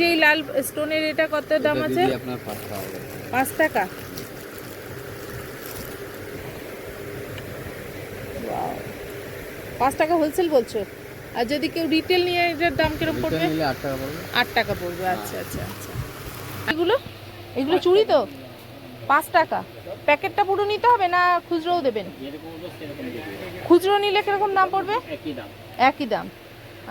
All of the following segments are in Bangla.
যে এই লাল স্টোনের এটা কত দাম আছে? পাঁচ টাকা। পাঁচ টাকা? হোলসেল বলছো? আর যদি কেউ রিটেল নিয়ে এটার দাম কীরকম পড়বে? আট টাকা পড়বে। আট টাকা পড়বে আচ্ছা আচ্ছা আচ্ছা। এগুলো? এগুলো চুড়ি তো? পাঁচ টাকা। প্যাকেটটা পুরো নিতে হবে না খুচরোও দেবেন? খুচরো নিলে কীরকম দাম পড়বে? একই দাম।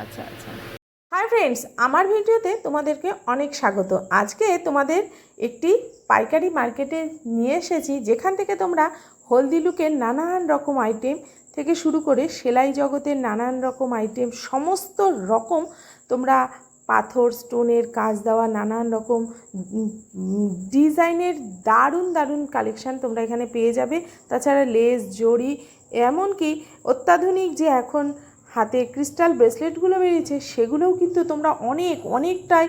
আচ্ছা আচ্ছা। হাই ফ্রেন্ডস আমার ভিডিওতে তোমাদেরকে অনেক স্বাগত। আজকে তোমাদের একটি পাইকারি মার্কেটে নিয়ে এসেছি, যেখান থেকে তোমরা হলদি লুকের নানান রকম আইটেম থেকে শুরু করে সেলাই জগতের নানান রকম আইটেম সমস্ত রকম তোমরা পাথর, স্টোনের কাজ দেওয়া নানান রকম ডিজাইনের দারুণ দারুণ কালেকশান তোমরা এখানে পেয়ে যাবে। তাছাড়া লেস জড়ি, এমনকি অত্যাধুনিক যে এখন হাতে ক্রিস্টাল ব্রেসলেটগুলো বেরিয়েছে, সেগুলোও কিন্তু তোমরা অনেক, অনেকটাই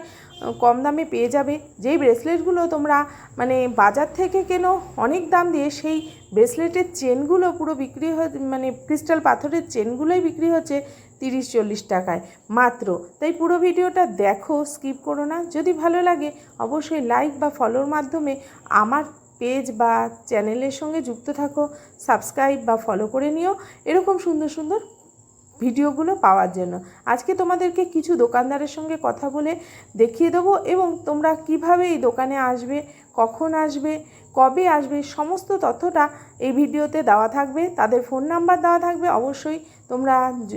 কম দামে পেয়ে যাবে। যেই ব্রেসলেটগুলো তোমরা মানে বাজার থেকে কেনো অনেক দাম দিয়ে সেই ব্রেসলেটের চেনগুলো পুরো বিক্রি হয়ে মানে ক্রিস্টাল পাথরের চেনগুলোই বিক্রি হচ্ছে তিরিশ, চল্লিশ টাকায়। মাত্র। তাই পুরো ভিডিওটা দেখো, স্কিপ করো না। যদি ভালো লাগে, অবশ্যই লাইক বা ফলোর মাধ্যমে আমার পেজ বা চ্যানেলের সঙ্গে যুক্ত থাকো, সাবস্ক্রাইব বা ফলো করে নিও। এরকম সুন্দর সুন্দর ভিডিওগুলো পাওয়ার জন্য। আজকে তোমাদেরকে কিছু দোকানদারের সঙ্গে কথা বলে দেখিয়ে দেবো এবং তোমরা কীভাবে এই দোকানে আসবে কখন আসবে, কবে আসবে, সমস্ত তথ্যটা এই ভিডিওতে দেওয়া থাকবে। তাদের ফোন নাম্বার দেওয়া থাকবে, অবশ্যই তোমরা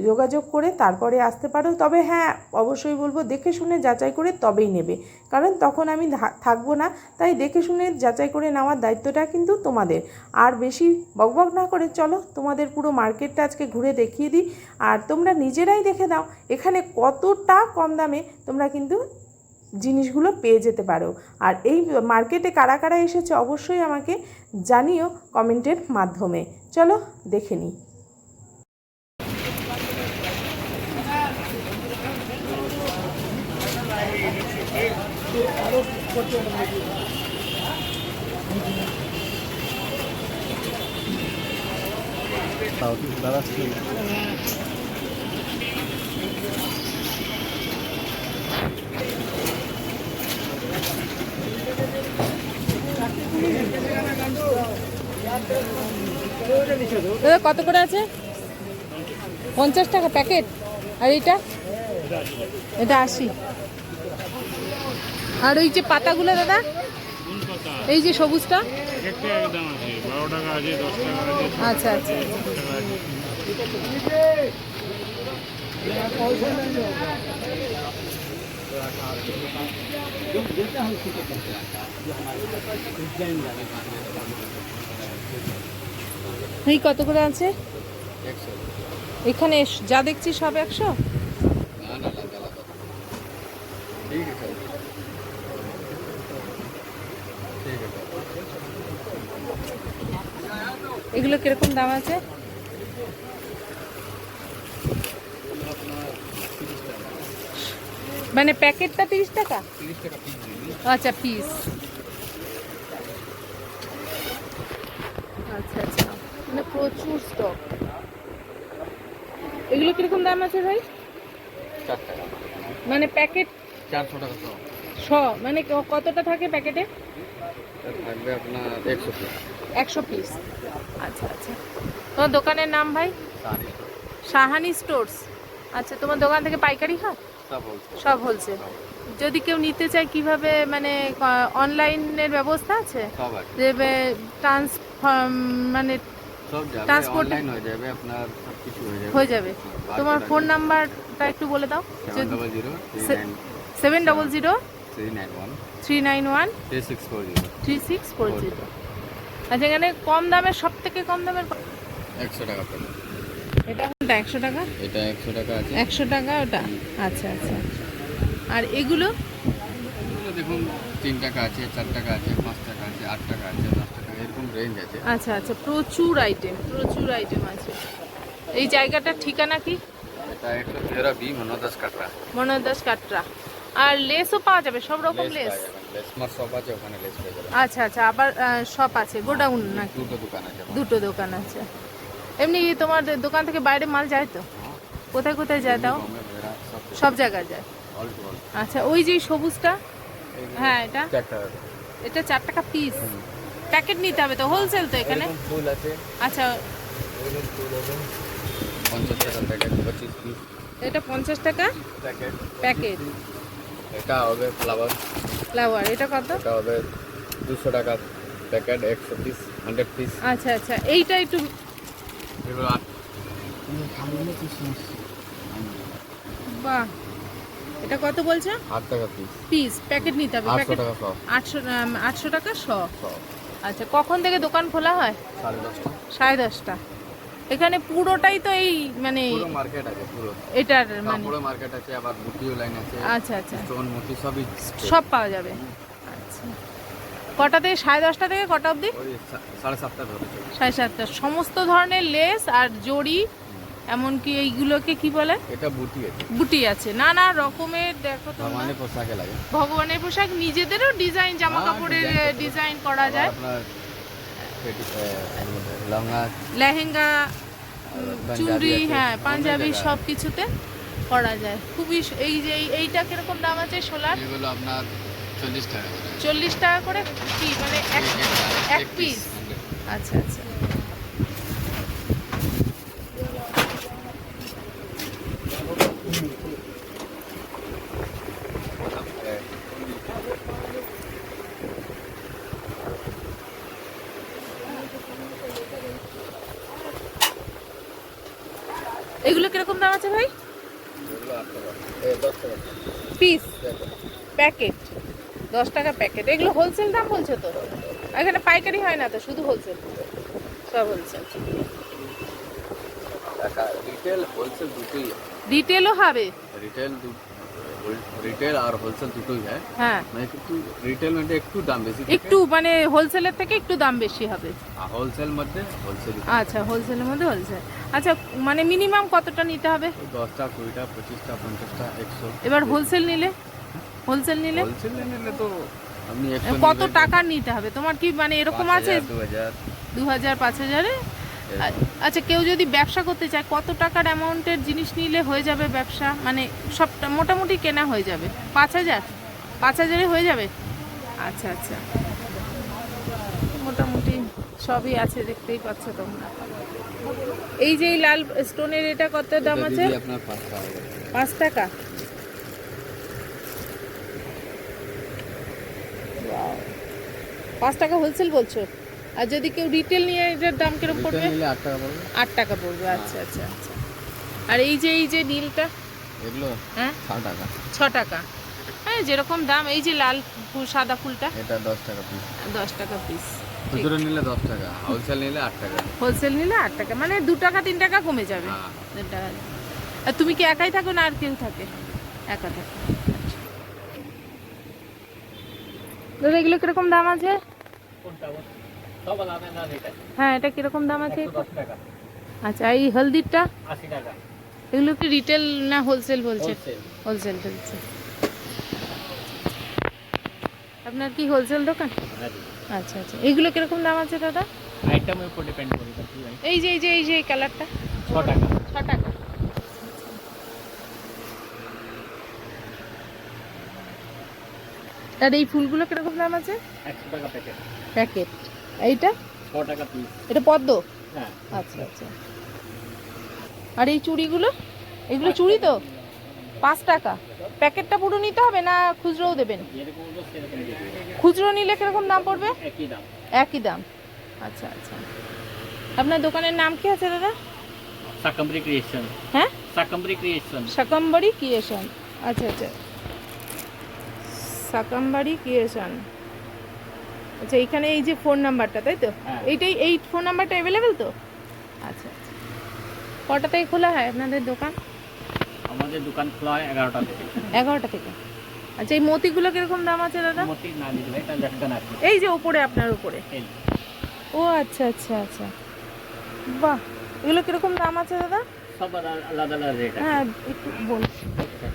যোগাযোগ করে তারপরে আসতে পারো। তবে হ্যাঁ অবশ্যই বলব দেখে শুনে যাচাই করে তবেই নেবে। কারণ তখন আমি থাকব না। তাই দেখে শুনে যাচাই করে নেওয়ার দায়িত্বটা কিন্তু তোমাদের। আর বেশি বকবক না করে চলো, তোমাদের পুরো মার্কেটটা আজকে ঘুরে দেখিয়ে দিই। আর তোমরা নিজেরাই দেখে দাও এখানে কতটা কম দামে তোমরা কিন্তু জিনিসগুলো পেয়ে যেতে পারো। আর এই মার্কেটে কারা কারা এসেছে অবশ্যই আমাকে জানিও কমেন্টের মাধ্যমে। চলো দেখে নিই। দাদা কত করে আছে? পঞ্চাশ টাকা প্যাকেট। আর এইটা? এটা আশি। আর ওই যে পাতাগুলো, দাদা? এই যে সবুজটা? আচ্ছা আচ্ছা। এই কত করে আছে এখানে যা দেখছি সব একশো? এগুলো কীরকম দাম আছে? মানে প্যাকেটটা তিরিশ টাকা? আচ্ছা পিস আচ্ছা আচ্ছা মানে প্রচুর স্টক এগুলো কীরকম দাম আছে ভাই? মানে প্যাকেট চারশো টাকা শ মানে কতটা থাকে প্যাকেটে থাকবে আপনার একশো পিস একশো পিস আচ্ছা আচ্ছা। তোমার দোকানের নাম ভাই? সাহানি স্টোরস আচ্ছা তোমার দোকান থেকে পাইকারি হয় সব হোলসেল যদি কেউ নিতে চায় কীভাবে মানে অনলাইনের ব্যবস্থা আছে? যে ট্রান্স মানে যাবে হয়ে যাবে আপনার সব কিছু হয়ে যাবে। হয়ে যাবে। তোমার ফোন নাম্বারটা একটু বলে দাও। Seven double zero three nine one three six four zero আচ্ছা এখানে কম দামের সব থেকে কম দামের একশো টাকা এটা কোনটা একশো টাকা? এটা একশো টাকা আছে। একশো টাকা ওটা? আচ্ছা আচ্ছা। আর এগুলো দেখুন তিন টাকা আছে চার টাকা আছে পাঁচ টাকা আছে আট টাকা আছে রেঞ্জ আছে। আচ্ছা আচ্ছা প্রচুর আইটেম প্রচুর আইটেম আছে। এই জায়গাটার ঠিকানা কি? মনোজ দাস কাটরা। আর লেসও পাওয়া যাবে সব রকম লেস আচ্ছা আচ্ছা আবার শপ আছে গোডাউন নাকি? দুটো দোকান আছে দুটো দোকান আছে। এমনি তোমার দোকান থেকে বাইরে মাল যায় তো? কোথায় কোথায় যায় তাও? সব জায়গায় যায়। আচ্ছা ওই যে সবুজটা? হ্যাঁ এটা। এটা চার টাকা পিস প্যাকেট নিতে হবে তো হোলসেল তো এখানে? ফুল আছে। আচ্ছা। ফুল হবে। পঞ্চাশ টাকা প্যাকেট পঁচিশ পিস এটা পঞ্চাশ টাকা? Packet packet? এটা হবে ফ্লাওয়ার ফ্লাওয়ার এটা কত? এটা হবে দুশো টাকা প্যাকেট একশো পিস হান্ড্রেড পিস আচ্ছা আচ্ছা এইটা একটু বাহ। এটা কত বলছো? আট টাকা পিস পিস প্যাকেট নিতে হবে। আটশো টাকা আটশো আটশো টাকা শ। আচ্ছা কখন থেকে দোকান খোলা হয়? সাড়ে দশটা। এখানে পুরোটাই তো এই মানে মার্কেট আছে পুরো। এটার মানে মার্কেট আছে আবার বুটিও লাইন আছে আচ্ছা আচ্ছা। স্টোন মুটি সবই সব পাওয়া যাবে। আচ্ছা। কটা থেকে সাড়ে দশটা থেকে কটা অবধি? সাড়ে সাতটা সাড়ে সাতটা। সমস্ত ধরনের লেস আর জড়ি এমনকি এইগুলোকে কি বলে? এটা বুটি আছে। বুটি আছে। নানা রকমের দেখো সামান্য পোশাকে লাগে। ভগবানের পোশাক নিজেদেরও ডিজাইন জামা কাপড়ের ডিজাইন করা যায়। লেহেঙ্গা আছে, হ্যাঁ পাঞ্জাবি। সব কিছুতে করা যায়। খুবই এই যে এই- এইটা কীরকম দাম আছে সোলার? এগুলো আপনার চল্লিশ টাকা চল্লিশ টাকা করে? কি মানে এক পিস আচ্ছা আচ্ছা। এগুলো কীরকম দাম আছে ভাই? পিস প্যাকেট দশ টাকা। প্যাকেট এগুলো হোলসেল দাম বলছো তো? এখানে পাইকারি হয় না তো শুধু হোলসেল সব হোলসেল টাকা রিটেল হোলসেল দুটোই। রিটেলও হবে? রিটেল রিটেল আর হোলসেল দুটোই হয়। হ্যাঁ। মানে একটু রিটেল মধ্যে একটু দাম বেশি একটু মানে হোলসেলের থেকে একটু দাম বেশি হবে। হোলসেল মধ্যে হোলসেল আচ্ছা হোলসেলের মধ্যে হোলসেল আচ্ছা মানে মিনিমাম কতটা নিতে হবে? দশটা কুড়িটা পঁচিশটা পঞ্চাশটা একশো। এবার হোলসেল নিলে? হোলসেল নিলে? হোলসেল নিলে তো কত টাকার নিতে হবে? তোমার কি মানে এরকম আছে? দু হাজার পাঁচ হাজারে? আচ্ছা কেউ যদি ব্যবসা করতে চায় কত টাকার অ্যামাউন্টের জিনিস নিলে হয়ে যাবে ব্যবসা? মানে সবটা মোটামুটি কেনা হয়ে যাবে। পাঁচ হাজার? পাঁচ হাজারে হয়ে যাবে? আচ্ছা আচ্ছা। মোটামুটি সবই আছে দেখতেই পাচ্ছ তোমরা। এই যে লাল স্টোনের এটা কত দাম আছে? পাঁচ টাকা. পাঁচ টাকা হোলসেল বলছো? আর যদি কেউ রিটেল নিয়ে এটার দাম কীরকম পড়বে? আট টাকা পড়বে। আট টাকা পড়বে আচ্ছা আচ্ছা আচ্ছা। আর এই যে এই যে নীলটা? এগুলো হ্যাঁ? ছ টাকা। ছ টাকা। হ্যাঁ যেরকম দাম এই যে লাল ফুল সাদা ফুলটা? এটা দশ টাকা পিস দশ টাকা পিস খুচরো নিলে দশ টাকা হোলসেল নিলে আট টাকা। হোলসেল নিলে আট টাকা মানে দু টাকা তিন টাকা কমে যাবে। হ্যাঁ। দেড় টাকা আর তুমি কি একাই থাকো না আর কেউ থাকে? একা থাকো। দাদা এগুলো কীরকম দাম আছে? হ্যাঁ এটা কীরকম দাম আছে? আচ্ছা এই হলদিরটা? এগুলো কি রিটেল না হোলসেল বলছে? হোলসেল বলছে। আপনার কি হোলসেল দোকান? আচ্ছা আচ্ছা। এইগুলো কীরকম দাম আছে দাদা? আইটেমের উপর ডিপেন্ড করে এই যে এই যে এই যে এই কালারটা ছ টাকা। ছ টাকা। আর এই ফুলগুলো কীরকম দাম আছে? একশো টাকা প্যাকেট প্যাকেট এইটা? টাকা পিস এটা পদ্ম? হ্যাঁ। আচ্ছা আচ্ছা। আর এই চুড়িগুলো? এগুলো চুড়ি তো? পাঁচ টাকা। প্যাকেটটা পুরো নিতে হবে না খুচরোও দেবেন। খুচরো নিলে কীরকম দাম পড়বে? একই দাম। একই দাম। আচ্ছা আচ্ছা। আপনার দোকানের নাম কি আছে দাদা? সাকাম্বরি ক্রিয়েশন। হ্যাঁ? সাকাম্বরি ক্রিয়েশন। শাকাম্বাড়ি ক্রিয়েশন। আচ্ছা আচ্ছা। শাকাম্বাড়ি ক্রিয়েশন। আচ্ছা এখানে এই যে ফোন নাম্বারটা তাই তো? হ্যাঁ। এইটাই এই ফোন নাম্বারটা অ্যাভেলেবেল তো? আচ্ছা আচ্ছা। কটা থেকে খোলা হয় আপনাদের দোকান? আমাদের দোকান খোলা হয় এগারোটা থেকে। এগারোটা থেকে। আচ্ছা এই মতিগুলো কীরকম দাম আছে দাদা? মোটি না দিলে এটা আছে এই যে উপরে আপনার উপরে। ও আচ্ছা আচ্ছা আচ্ছা। বাহ এগুলো কীরকম দাম আছে দাদা? আলাদা আলাদা রেট হ্যাঁ একটু বলুন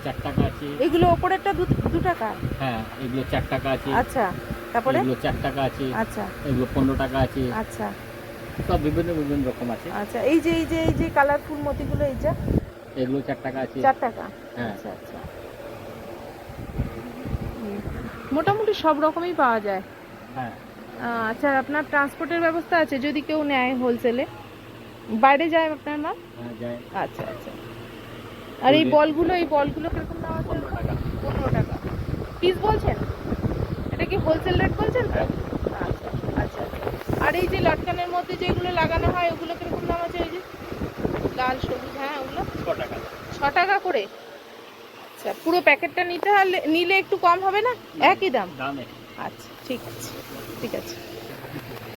চার টাকা আছে। এগুলো ওপরেরটা দু দু টাকা? হ্যাঁ এগুলো চার টাকা আছে। আচ্ছা তারপরে? এগুলো চার টাকা আছে। আচ্ছা। এগুলো পনেরো টাকা আছে। আচ্ছা। সব বিভিন্ন বিভিন্ন রকম আছে। আচ্ছা এই যে এই যে এই যে কালারফুল মতিগুলো এই যে? এগুলো চার টাকা আছে। চার টাকা? হ্যাঁ। আচ্ছা আচ্ছা। মোটামুটি সব রকমই পাওয়া যায়। হ্যাঁ। আচ্ছা আপনার ট্রান্সপোর্টের ব্যবস্থা আছে যদি কেউ নেয় হোলসেলে বাইরে যায় আপনার মাল হ্যাঁ আচ্ছা আচ্ছা। আর এই। বলগুলো এই বলগুলো কীরকম দাম আছে? পনেরো টাকা। পিস বলছেন? এটা কি হোলসেল রেট বলছেন? হ্যাঁ। আচ্ছা আচ্ছা আচ্ছা। আর এই যে লটকানের মধ্যে যেগুলো লাগানো হয় ওগুলো কীরকম দাম আছে ওই যে? লাল সবুজ হ্যাঁ ওগুলো? ছ টাকা। ছ টাকা করে? আচ্ছা পুরো প্যাকেটটা নিতে হলে নিলে একটু কম হবে না একই দাম? দামে। আচ্ছা ঠিক আছে ঠিক আছে।